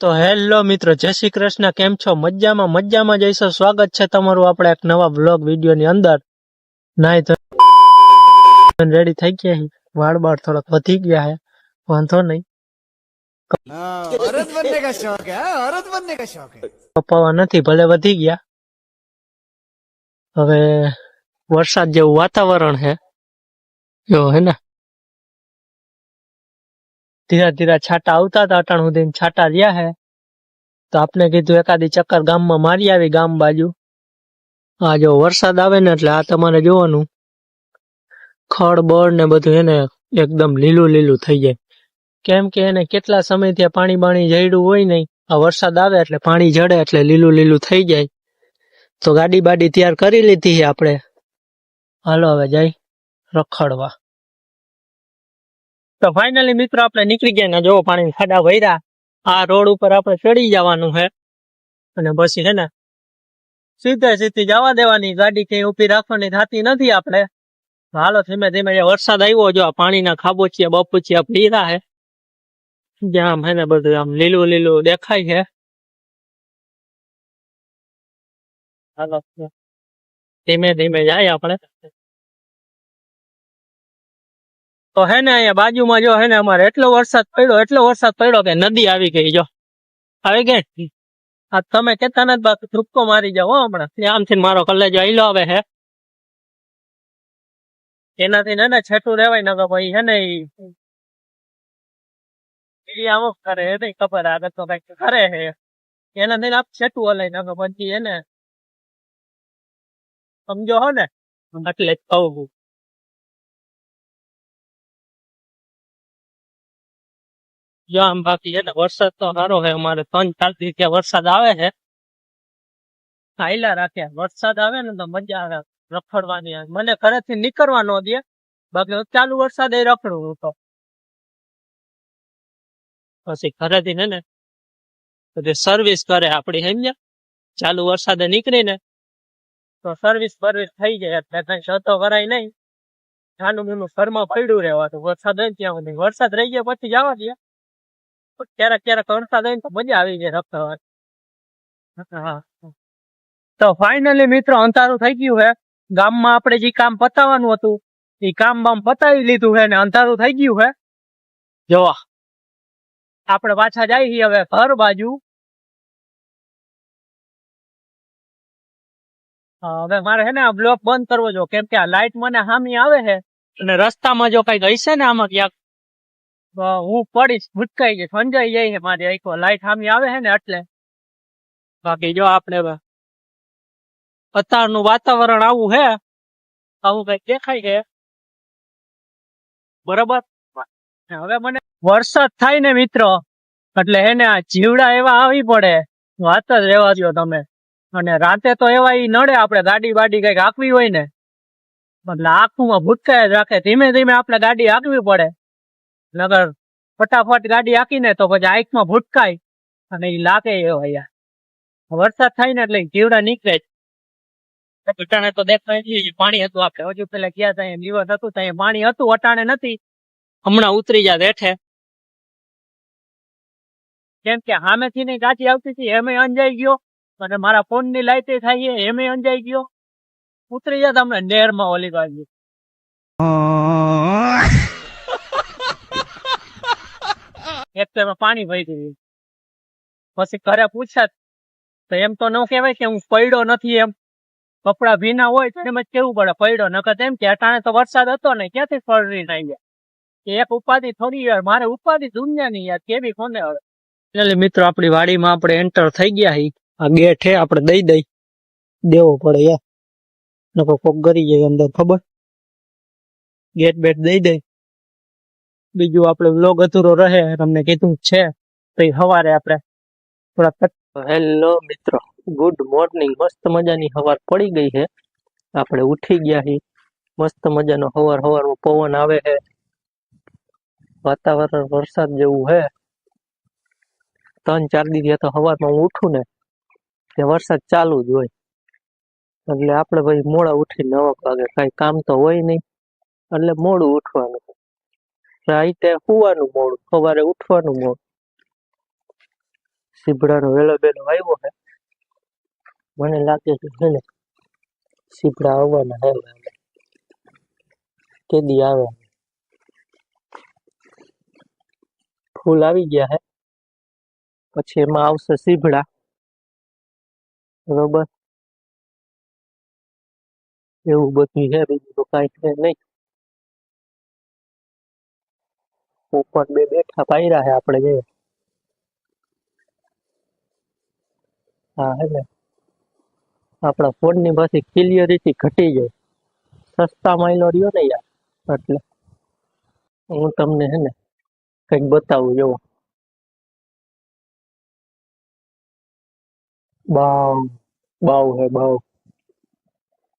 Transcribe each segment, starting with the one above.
તો હેલો મિત્રો જય શ્રી કૃષ્ણ. કેમ છો? મજામાં મજામાં જઈશો સ્વાગત છે તમારું આપણે એક નવા બ્લોગ વિડીયોની અંદર. નાય તો રેડી થઈ ગયા છે વાળ બાળ થોડાક વધી ગયા છે વાંધો નહીં. પપ્પા નથી ભલે વધી ગયા. હવે વરસાદ જેવું વાતાવરણ છે જો હે ને? ધીરા ધીરા છાટા આવતા હતા. અટાણ સુધી છાટા રહ્યા હે. તો આપણે કીધું, એકાદી ચક્કર ગામમાં મારી આવી ગામ બાજુ. આ જો વરસાદ આવે ને એટલે આ તમારે જોવાનું. ખડ ને બધું એને એકદમ લીલું લીલું થઈ જાય. કેમ કે એને કેટલા સમયથી પાણી બાણી જડ્યું હોય નહીં. આ વરસાદ આવે એટલે પાણી જડે એટલે લીલું લીલું થઈ જાય. તો ગાડી બાડી તૈયાર કરી લીધી આપણે. હાલો હવે જાય રખડવા. તો ફાઇનલી મિત્રો આપણે નીકળી ગયા ને જો પાણી ખાડા ભર્યા આ રોડ ઉપર આપણે ચડી જવાનું છે. અને પછી હે ને સીધે સીધી જવા દેવાની. ગાડી કઈ ઊભી રાખવાની થતી નથી આપણે. હાલો ધીમે ધીમે વરસાદ આવ્યો, જો આ પાણીના ખાબોચિયા, બપોચિયા પીરા છે. જ્યાં હે ને બધું આમ લીલું લીલું દેખાય છે. ધીમે ધીમે જાય આપણે. તો હે ને અહીંયા બાજુમાં જો હે ને અમારે એટલો વરસાદ પડ્યો, એટલો વરસાદ પડ્યો કે નદી આવી ગઈ જો. આવી ગઈ? આ તમે કેતા નથી બાકી ધ્રુપકો મારી જાવ હમણાં. આમથી મારો કલેજો આઈલો આવે હે. એનાથી ને છેટું રેવાય ને ભાઈ હે ને આમ કરે એ નહીં ખબર આગળ તો કંઈક કરે હે. એનાથી આપ છેટું હલાય ને પછી એને સમજો હો ને. એટલે જ કહું જો આમ બાકી છે ને, વરસાદ તો સારો છે અમારે. ત્રણ ચાર દિવસ વરસાદ આવે છે. આયલા રાખે. વરસાદ આવે ને તો મજા આવે રખડવાની. મને ઘરેથી નીકળવા ન દે. બાકી ચાલુ વરસાદ એ રખડું હું તો. પછી ઘરેથી ને ને સર્વિસ કરે આપડી, સમજ્યા? ચાલુ વરસાદે નીકળીને તો સર્વિસ બર્વિસ થઈ જાય. એટલે કઈ શતો કરાય નહીં. નાનું મીનું ઘરમાં પડ્યું રહેવાતું. વરસાદ હોય ત્યાં વરસાદ રહી ગયા પછી જવા દે. ક્યારેક ક્યારેક વરસાદ હોય તો મજા આવી જાય રખડવાની હા. તો ફાઇનલી મિત્રો અંધારું થઈ ગયું છે ગામમાં આપણે જે કામ પતાવવાનું હતું, એ કામ બામ પતાવી લીધું છે ને અંધારું થઈ ગયું છે જોવા આપણે પાછા જઈએ હવે ઘર બાજુ. હવે મારે છે ને બ્લોક બંધ કરવો જો, કેમ કે આ લાઈટ મને હામી આવે છે અને રસ્તામાં જો કંઈક હશે ને આમાં ક્યાંક હું પડીશ, ભૂતકાઈ જઈશ સમજાઈ જાય છે મારી આખો. લાઈટ હામી આવે છે ને એટલે. બાકી જો આપણે અત્યારનું વાતાવરણ આવું છે, આવું કંઈક દેખાય છે. બરોબર? હવે મને વરસાદ થાય ને મિત્રો, એટલે એને આ જીવડા એવા આવી પડે. વાત જ રહેવા દો તમે. અને રાતે તો એવા ઈ નડે આપણે ગાડી બાડી કંઈક હાંકવી હોય ને. એટલે આંખુમાં ભૂતકાય જ રાખે. ધીમે ધીમે આપણે ગાડી હાંકવી પડે. નગર ફટાફટ ગાડી હાકીને તો પછી આંખમાં ભૂટકાય અને એ લાગે એ યાર વરસાદ થાય ને એટલે જીવડા નીકળે અટાણે તો દેખાય પાણી હતું આપણે. હજુ પેલા ગયા હતા એમ દિવસ હતું ત્યાં પાણી હતું, અટાણે નથી. હમણાં ઉતરી જાય હેઠે કેમ કે સામેથી ની ગાડી આવતી હતી, એમે અંજાઈ ગયો. અને મારા ફોનની લાઈટ થાય એમે અંજાઈ ગયો. ઉતરી જાય હમણાં નેરમાં ઓલી બાજુ. તો પાણી ભરી દીધું. પછી ઘરે પૂછ્યા તો એમ તો ન કહેવાય કે હું પડ્યો નથી એમ. કપડા ભીના હોય તો એમ કેવું પડે, પડ્યો, નકર એમ કે અટાણે તો વરસાદ હતો ને ક્યાંથી ફરી ના ગયા કે એક ઉપાધિ થોડી યાર, મારે ઉપાધિ દુનિયાની યાર, કેવી કોને હવે એટલે મિત્રો, આપણી વાડીમાં આપણે એન્ટર થઈ ગયા હી. આ ગેટ હે, આપણે દઈ દઈ. દેવો પડે યાર. નકો કોક ગરી જાય અંદર, ખબર? ગેટ બેટ દઈ દઈ. બીજું આપણે વ્લોગ અધૂરો રહે, તમને કીધું છે. તો સવારે આપણે થોડા હેલો મિત્રો ગુડ મોર્નિંગ મસ્ત મજાની હવાર પડી ગઈ છે. આપણે ઉઠી ગયા છીએ. મસ્ત મજાનો હવાર હવારમાં પવન આવે છે. વાતાવરણ વરસાદ જેવું છે. ત્રણ ચાર દી તો હવારમાં હું ઉઠું ને તે વરસાદ ચાલુ જ હોય. એટલે આપણે ભાઈ મોડા ઉઠીને નવ વાગે, કઈ કામ તો હોય નહીં. એટલે મોડું ઉઠવાનું. રાઈતે સુવાનું મોડું, સવારે ઉઠવાનું મોડું. સીભડાનો વેલો બેલો આવ્યો છે મને લાગે છે છે ને સીભડા આવવાના હે હવે. કેદી આવે. ફૂલ આવી ગયા હે. પછી એમાં આવશે સીભડા બરોબર? એવું બધું છે બીજું તો કાંઈ છે નહીં. ઉપર બે બેઠા પાયરા છે આપણે જે. હા ને. આપણા ફોનની પાછી ક્લિયરિટી ઘટી જાય. સસ્તા માઇલો રહ્યો ને યાર. એટલે હું તમને હે ને કંઈક બતાવું જો બાવ બાવ હે, બાવ.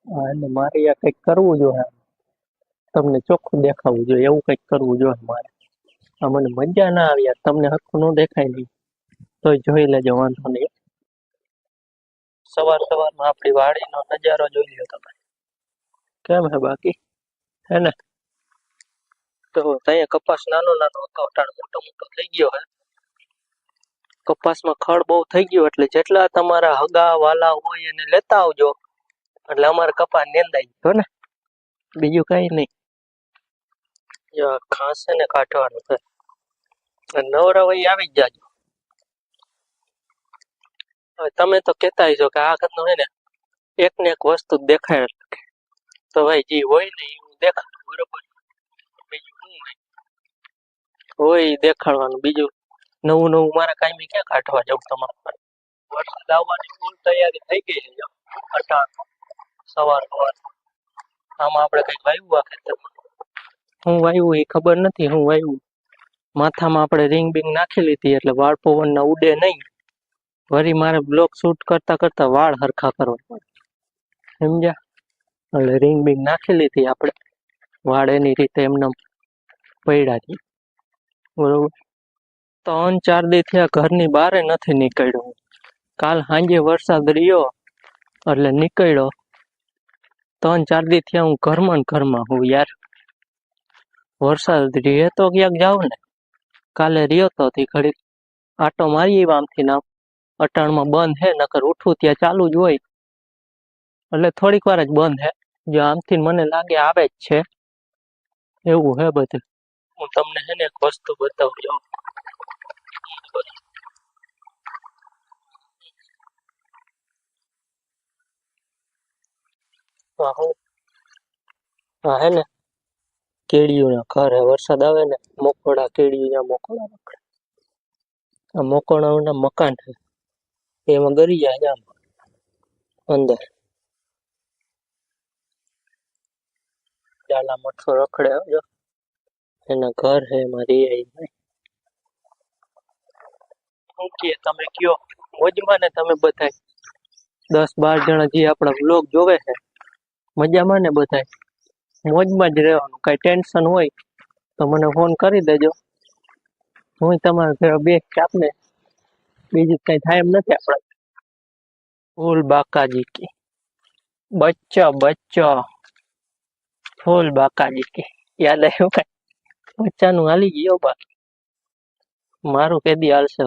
હા એટલે મારે યાર કંઈક કરવું જોઈએ. તમને ચોખ્ખું દેખાવું જોઈએ, એવું કંઈક કરવું જોઈએ મારે. મને મજા ના આવી તમને હરખું ન દેખાય નહીં તોય જોઈ લેજો, વાંધો નહીં. સવાર સવારમાં આપણી વાડીનો નજારો જોઈ લો તમે. કેમ હે બાકી? હે ને? તો ત્યાં કપાસ નાનો નાનો હતો, અટાણ મોટો મોટો થઈ ગયો હે. કપાસમાં ખડ બહુ થઈ ગયો, એટલે જેટલા તમારા હગા વાલા હોય એને લેતા આવજો. એટલે અમારે કપાસ નેંદાઈ ગયો ને? બીજું કઈ નહીં. ખાંસે ને કાઢવાનું અને નવરા વહી આવી જ જાજો. હવે તમે તો કેતા છો કે આ ઘરનું હે ને એક ને એક વસ્તુ દેખાય તો ભાઈ જે હોય ને એવું દેખાડું, બરોબર? બીજું શું હોય? હોય દેખાડવાનું. બીજું નવું નવું મારે કાંઈ ક્યાં કાઢવા જવું તમારે વરસાદ આવવાની ફૂલ તૈયારી થઈ ગઈ છે જો. સવાર સવાર. આમાં આપણે કંઈક વાવ્યું આ ખેતરમાં હું વાવ્યું એ ખબર નથી, હું વાવ્યું માથામાં આપણે રિંગ બિંગ નાખી લીધી એટલે વાળ પવનના ઉડે નહીં. વળી મારે બ્લોક શૂટ કરતા કરતા વાળ હરખા કરવા પડે સમજ્યા? એટલે રિંગ બિંગ નાખી લીધી આપણે. વાળ એની રીતે એમને પડ્યા છે. બરોબર? ત્રણ ચાર દી થયા ઘરની બહાર નથી નીકળ્યો. કાલ સાંજે વરસાદ રહ્યો એટલે નીકળ્યો. ત્રણ ચાર દી થયા હું ઘરમાં ઘરમાં હું યાર. વરસાદ રહે તો ક્યાંક જાઉં ને? કાલે રહ્યો તો તે ઘડી આટો મારી આવ્યા આમથી નામ અટાણમાં બંધ હે, નકર ઉઠું ત્યાં ચાલુ જ હોય. એટલે થોડીક વાર જ બંધ હે. જો આમથી મને લાગે આવે જ છે. એવું હે બધું. હું તમને હે ને એક વસ્તુ બતાવું જો હા, હે ને. કેળીઓના ઘર હે, વરસાદ આવે ને. મોકોડા કેડિયું ત્યાં મોકોડા રખડે. આ મોકોડાઓના મકાન છે. એમાં ગરી જાય આમ. અંદર. ચાલા મઠો રખડે હો જો. એના ઘર હે એમાં રહે ઈ ભાઈ શું કહે તમે કયો. મોજમાં ને તમે બધાય? દસ બાર જણા જે આપણા વ્લોગ જોવે છે, મજામાં ને બધાય? મોજમાં જ રહેવાનું, કાંઈ ટેન્શન હોય. તો મને ફોન કરી દેજો. હું તમારા ઘરે બે આપને? બીજું કઈ થાય એમ નથી આપણે. ફૂલ બાકાજી કી. બચ્ચો બચ્ચો. ફૂલ બાકાજી કી. યાદ આવ્યું કઈ? બચ્ચાનું હાલી ગયો બા મારું કેદી હાલશે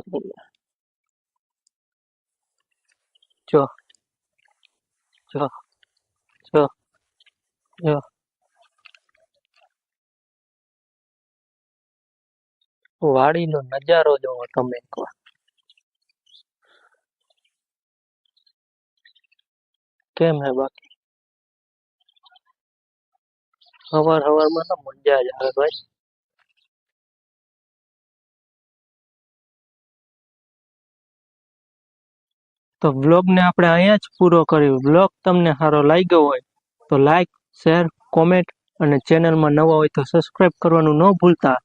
જો. જો. જો. જો. વાડીનો નજારો જોવો તમે કેમ હે બાકી? હવાર હવારમાં તો મજા જ આવે ભાઈ. તો ને આપણે અહીંયા જ પૂરો કર્યો. બ્લોગ તમને સારો લાગ્યો હોય તો લાઈક, શેર, કોમેન્ટ અને ચેનલમાં નવા હોય તો સબસ્ક્રાઇબ કરવાનું ન ભૂલતા.